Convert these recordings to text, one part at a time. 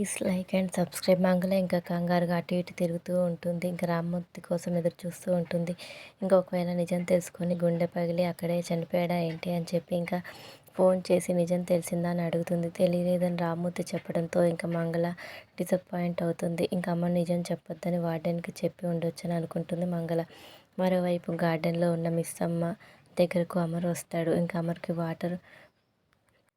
Please like and subscribe. మంగళ ఇంకా కంగారుగా అటు ఇటు తిరుగుతూ ఉంటుంది. ఇంకా రామ్మూర్తి కోసం ఎదురు చూస్తూ ఉంటుంది. ఇంకా ఒకవేళ నిజం తెలుసుకొని గుండె పగిలి అక్కడే చనిపోయాడా ఏంటి అని చెప్పి ఇంకా ఫోన్ చేసి నిజం తెలిసిందా అని అడుగుతుంది. తెలియలేదని రామ్మూర్తి చెప్పడంతో ఇంకా మంగళ డిసప్పాయింట్ అవుతుంది. ఇంకా అమ్మ నిజం చెప్పొద్దని వార్డెన్కి చెప్పి ఉండొచ్చని అనుకుంటుంది మంగళ మరోవైపు గార్డెన్లో ఉన్న మిస్ అమ్మ దగ్గరకు అమర్ వస్తాడు. ఇంకా అమర్కి వాటర్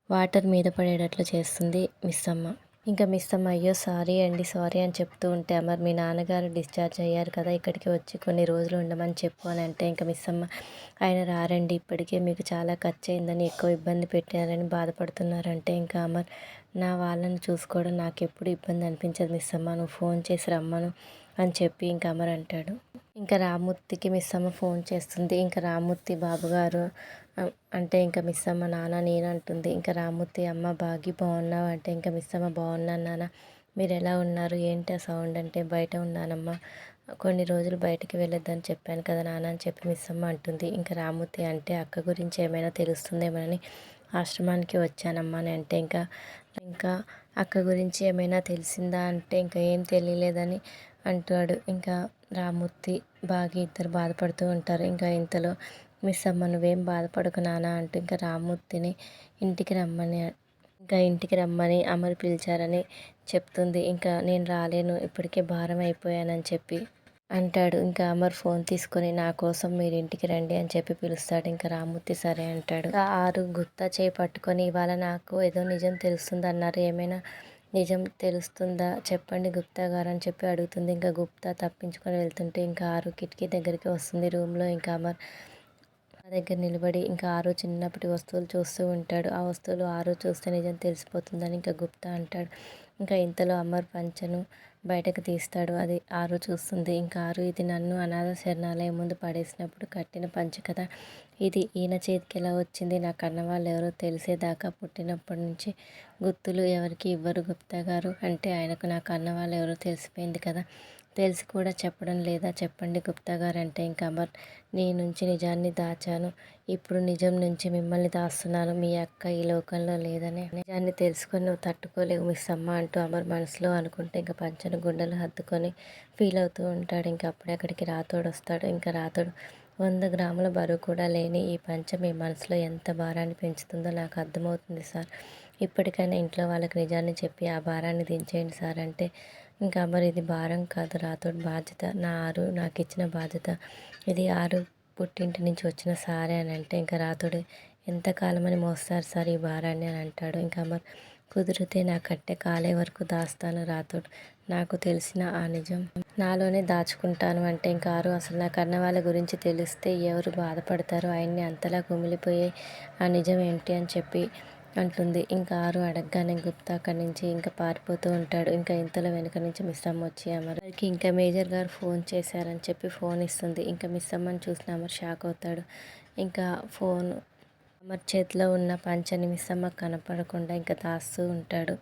వాటర్ మీద పడేటట్లు చేస్తుంది మిస్ అమ్మ. ఇంకా మిస్ అమ్మ అయ్యో సారీ అండి సారీ అని చెప్తూ ఉంటే అమర్ మీ నాన్నగారు డిశ్చార్జ్ అయ్యారు కదా ఇక్కడికి వచ్చి కొన్ని రోజులు ఉండమని చెప్పు అని అంటే ఇంకా మిస్ అమ్మ ఆయన రారండి ఇప్పటికే మీకు చాలా ఖర్చు అయిందని ఎక్కువ ఇబ్బంది పెట్టారని బాధపడుతున్నారంటే ఇంకా అమర్ నా వాళ్ళని చూసుకోవడం నాకు ఎప్పుడు ఇబ్బంది అనిపించదు మిస్ అమ్మ నువ్వు ఫోన్ చేసి రమ్మను అని చెప్పి ఇంకా అమర్ అంటాడు. ఇంకా రామ్మూర్తికి మిస్ అమ్మ ఫోన్ చేస్తుంది. ఇంకా రామ్మూర్తి బాబుగారు అంటే ఇంకా మిస్ అమ్మ నాన్న నేను అంటుంది. ఇంకా రామ్మూర్తి అమ్మ బాగి బాగున్నావు? అంటే ఇంకా మిస్ అమ్మ బాగున్నాను నాన్న. మీరు ఎలా ఉన్నారు? ఏంటి ఆ సౌండ్? అంటే బయట ఉన్నానమ్మా. కొన్ని రోజులు బయటికి వెళ్ళొద్దని చెప్పాను కదా నాన్న అని చెప్పి మిస్ అమ్మ అంటుంది. ఇంకా రామ్మూర్తి అంటే అక్క గురించి ఏమైనా తెలుస్తుందేమోనని ఆశ్రమానికి వచ్చానమ్మా అని అంటే ఇంకా ఇంకా అక్క గురించి ఏమైనా తెలిసిందా? అంటే ఇంకా ఏం తెలియలేదని అంటాడు. ఇంకా రామ్మూర్తి బాగా ఇద్దరు బాధపడుతూ ఉంటారు. ఇంకా ఇంతలో మిస్ అమ్మ నువ్వేం బాధపడకు నాన్న అంటూ ఇంకా రామ్మూర్తిని ఇంటికి రమ్మని ఇంకా ఇంటికి రమ్మని అమరు పిలిచారని చెప్తుంది. ఇంకా నేను రాలేను ఇప్పటికే భారం అయిపోయానని చెప్పి అంటాడు. ఇంకా అమర్ ఫోన్ తీసుకొని నా కోసం మీరు ఇంటికి రండి అని చెప్పి పిలుస్తాడు. ఇంకా రామ్మూర్తి సరే అంటాడు. ఆరు గుత్తా చేయి పట్టుకొని ఇవాళ నాకు ఏదో నిజం తెలుస్తుంది అన్నారు ఏమైనా నిజం తెలుస్తుందా? చెప్పండి గుప్తా గారు అని చెప్పి అడుగుతుంది. ఇంకా గుప్తా తప్పించుకొని వెళ్తుంటే ఇంకా ఆరు కిటికీ దగ్గరికి వస్తుంది రూమ్లో. ఇంకా అమర్ దగ్గర నిలబడి ఇంకా ఆరు చిన్నప్పటి వస్తువులు చూస్తూ ఉంటాడు. ఆ వస్తువులు ఆరు చూస్తే నిజం తెలిసిపోతుందని ఇంకా గుప్తా అంటాడు. ఇంకా ఇంతలో అమర్ పంచను బయటకు తీస్తాడు. అది ఆరు చూస్తుంది. ఇంకా ఆరు ఇది నన్ను అనాథ శరణాలయం ముందు పడేసినప్పుడు కట్టిన పంచ కదా ఇది ఈయన చేతికి ఎలా వచ్చింది నా కన్న వాళ్ళు ఎవరో తెలిసేదాకా పుట్టినప్పటి నుంచి గుర్తులు ఎవరికి ఇవ్వరు గుప్తా గారు. అంటే ఆయనకు నా కన్న వాళ్ళు ఎవరో తెలిసిపోయింది కదా. తెలిసి కూడా చెప్పడం లేదా చెప్పండి గుప్తా గారు అంటే ఇంకా అమర్ నీ నుంచి నిజాన్ని దాచాను. ఇప్పుడు నిజం నుంచి మిమ్మల్ని దాస్తున్నాను. మీ అక్క ఈ లోకంలో లేదని నిజాన్ని తెలుసుకొని నువ్వు తట్టుకోలేవు మిస్ అమ్మ అంటూ అమర్ మనసులో అనుకుంటే ఇంకా పంచను గుండెలు హత్తుకొని ఫీల్ అవుతూ ఉంటాడు. ఇంకా అప్పుడే అక్కడికి రాతోడు వస్తాడు. ఇంకా రాతోడు వంద గ్రాముల బరువు కూడా లేని ఈ పంచ మీ మనసులో ఎంత భారాన్ని పెంచుతుందో నాకు అర్థమవుతుంది సార్. ఇప్పటికైనా ఇంట్లో వాళ్ళకి నిజాన్ని చెప్పి ఆ భారాన్ని దించేయండి సార్ అంటే ఇంకా మరి ఇది భారం కాదు రాతోడు బాధ్యత నా ఆరు నాకు ఇచ్చిన బాధ్యత. ఇది ఆరు పుట్టింటి నుంచి వచ్చిన సారే అని అంటే ఇంకా రాతోడు ఎంతకాలమని మోస్తారు సార్ ఈ భారాన్ని అని అంటాడు. ఇంకా మరి కుదిరితే నా కట్టె కాలే వరకు దాస్తాను రాతోడు. నాకు తెలిసిన ఆ నిజం నాలోనే దాచుకుంటాను అంటే ఇంకా ఆరు అసలు నా కన్న వాళ్ళ గురించి తెలిస్తే ఎవరు బాధపడతారు? ఆయన్ని అంతలా కుమిలిపోయే ఆ నిజం ఏంటి అని చెప్పి అంటుంది. ఇంకా ఆరు అడగగానే గుప్తా అక్కడి నుంచి ఇంకా పారిపోతూ ఉంటాడు. ఇంకా ఇంతలో వెనుక నుంచి మిస్సమ్మ వచ్చి అమర్కి ఇంకా మేజర్ గారు ఫోన్ చేశారని చెప్పి ఫోన్ ఇస్తుంది. ఇంకా మిస్ అమ్మని చూసిన అమర్ షాక్ అవుతాడు. ఇంకా ఫోన్ అమర్ చేతిలో ఉన్న పంచని మిస్ అమ్మ కనపడకుండా ఇంకా దాస్తూ ఉంటాడు.